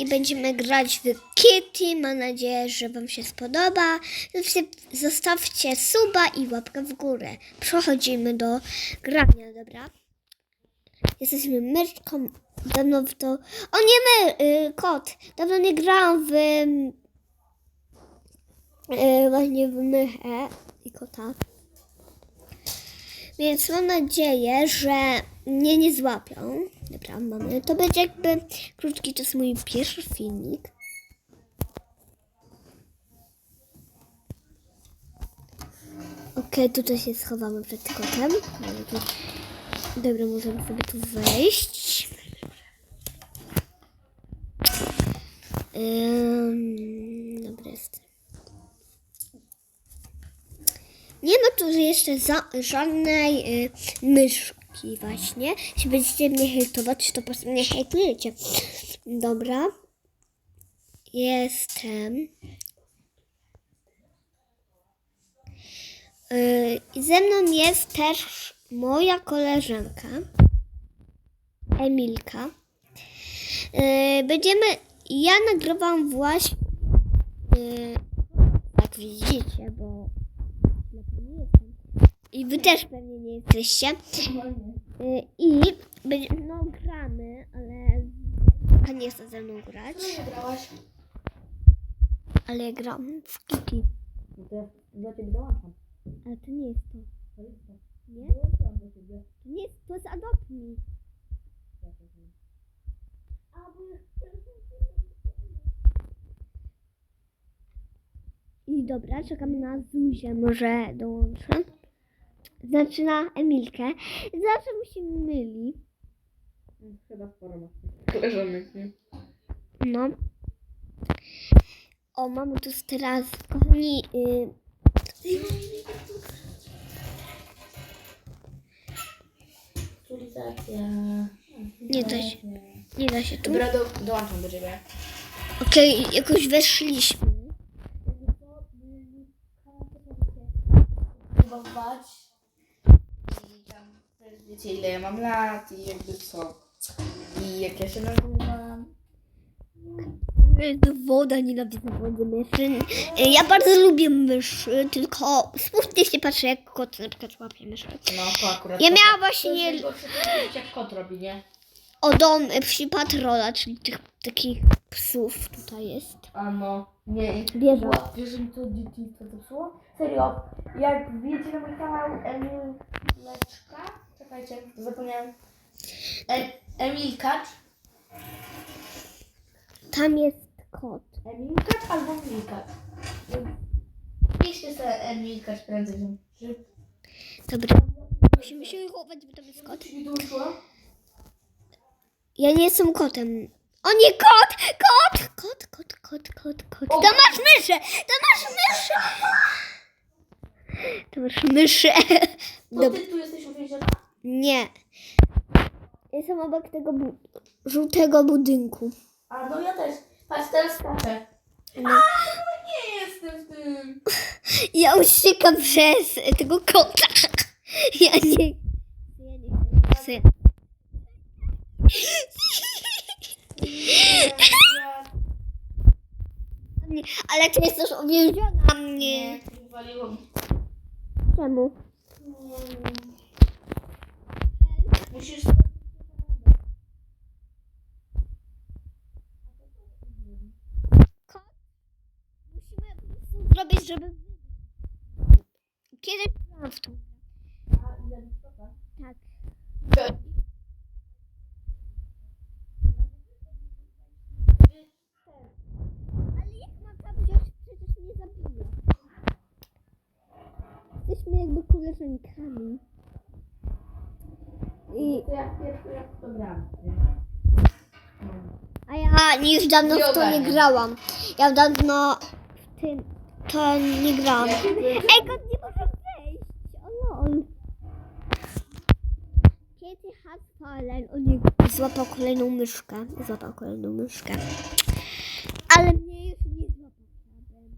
i będziemy grać w Kitty. Mam nadzieję, że Wam się spodoba. Zostawcie- suba i łapkę w górę. Przechodzimy do grania, dobra? Jesteśmy myczką. Dawno w to... O nie my, y, kot. Dawno nie grałam w... Y, właśnie w mychę i kota. Więc mam nadzieję, że mnie nie złapią. Dobra, mamy. To będzie jakby krótki czas mój pierwszy filmik. Okej, tutaj się schowamy przed kotem. Dobra, możemy sobie tu wejść. Ym, dobra jest. Nie ma tu jeszcze za, żadnej y, myszki właśnie. Jeśli będziecie mnie hejtować, to po prostu mnie hejtujecie. Dobra. Jestem. Y, i ze mną jest też moja koleżanka Emilka. Y, będziemy. Ja nagrywam właśnie. y, jak widzicie, bo. I wy też pewnie nie jesteście. Y, I no gramy, ale Emilka nie chce ze mną grać. nie grałaś? Ale ja gram w Kitty. No to ja ciebie dołączam. Ale to nie jest to. To jest to. Nie? Dołączam do ciebie. To nie jest, to jest. A, ja I dobra, czekamy na Zuzię, może dołączę. Znaczy na Emilkę. Zawsze mu się myli. Chyba sporo ma koleżanek, nie? No. O, mamy tu teraz, kochani, y, Aktualizacja. Nie da się. nie da się tu. Dobra, do, dołączam do ciebie. Okej, jakoś weszliśmy. Próbować. Też wiecie ile ja mam lat i jakby co. I jak ja się nazywam. Woda, nienawidzę wody myszy. Ja bardzo lubię myszy, tylko smutnie się patrzę, jak kot na przykład łapie myszy. No to akurat. Ja to- miałam To właśnie jest jak kot robi, nie? o dom psi patrola, czyli tych takich psów tutaj jest. A no, nie. Była- Wiesz, mi to dzieciństwo zepsuło? Serio, jak wbijecie na mój kanał Emileczka, czekajcie, zapomniałem. E, Emilkacz, Tam jest kot. Emilkacz albo Emilkacz. Piszcie sobie Emilkacz prędzej. Czy Dobra. Musimy się chować, bo tam jest kot. Ja nie jestem kotem. O nie, kot! Kot! Kot, kot, kot, kot, kot. To masz myszę! To masz myszę! To masz myszę. To Dobra. ty tu jesteś uwięziona? Nie. Jestem obok tego bu- żółtego budynku. A no ja też. Patrz, teraz skaczę. No. A, no nie jestem w tym. Ja uciekam przez tego kota. Ja nie... Ja nie chcę. Nie, Ale ty jesteś uwięziona mnie. Nie, wywaliło mi. Czemu? Musisz... Musimy po prostu zrobić, żeby... Kiedyś byłam w tym. Tak. Ale jak mam tam wziąć, przecież mnie zabije. Jesteśmy jakby koleżankami. I, To ja pierwszy raz w to gram. a ja już dawno w to nie grałam. Ja dawno w tym to nie grałam. Ej, kot nie może wejść. O lol. Kitty has fallen. O nie, złapał kolejną myszkę. Złapał kolejną myszkę. Ale mnie już nie złapał. żaden.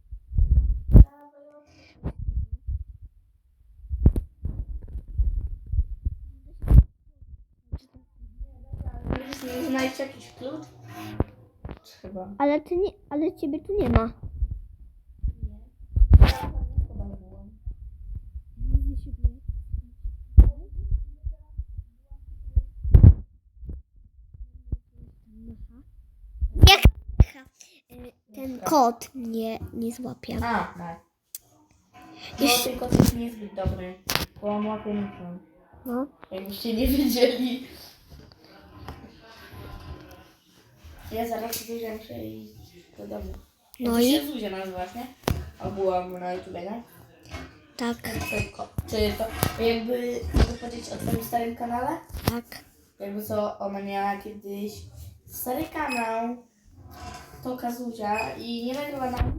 Znajdź jakiś klucz. chyba. Ale ty nie, ale ciebie tu nie ma. Jak ten kot mnie nie złapie. A, tak. No Jeszcze- tylko jest niezbyt dobry, bo on łapie mikrofon. No. Jakbyście nie wiedzieli. Ja zaraz Zuzia muszę iść do domu. No i? i? Zuzia nazywasz, nie? A byłam na YouTube, nie? Tak, Tylko, czy to jakby mogę powiedzieć o twoim starym kanale? tak. Jakby co ona miała kiedyś stary kanał to Kazuzia i nie nagrywa nam.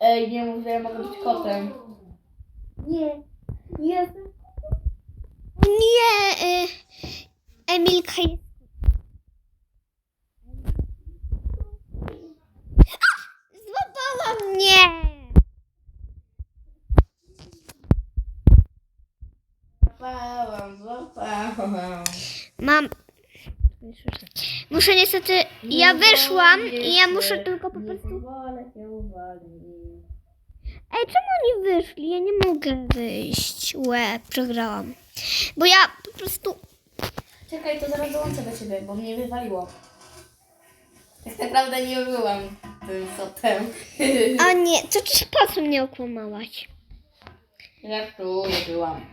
Ej, nie mów, że ja mogę być kotem. Nie. Jestem. Nie. Y, Emilka jest. Złapała mnie. Złapałam, złapałam. Mam. Muszę niestety. Ja wyszłam i ja muszę tylko po Nie prostu. pozwolę się uwolnić. Ej, czemu oni wyszli? Ja nie mogę wyjść. Łe, przegrałam. Bo ja po prostu. Czekaj, to zaraz dołączę do ciebie, bo mnie wywaliło. Tak naprawdę nie byłam tym kotem. A nie, to czy po co mnie okłamałaś? Żartuję, byłam.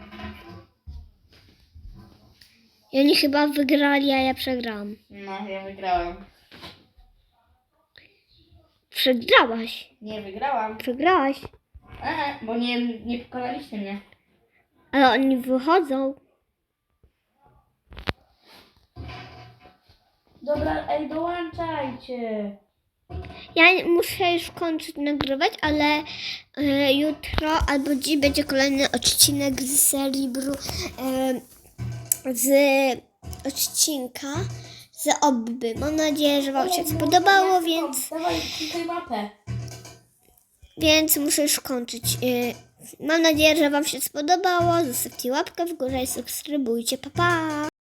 I oni chyba wygrali, a ja przegrałam. No, ja wygrałam. Przegrałaś. Nie wygrałam. Przegrałaś. Aha, bo nie, nie pokonaliście mnie. Ale oni wychodzą. Dobra, ej, dołączajcie. Ja muszę już kończyć nagrywać, ale e, jutro albo dziś będzie kolejny odcinek z serii Bru, e, z odcinka z Obby. Mam nadzieję, że Wam się spodobało, więc, Dawaj, klikaj mapę. Więc muszę już kończyć. E, mam nadzieję, że Wam się spodobało. Zostawcie łapkę w górę i subskrybujcie. Pa, pa!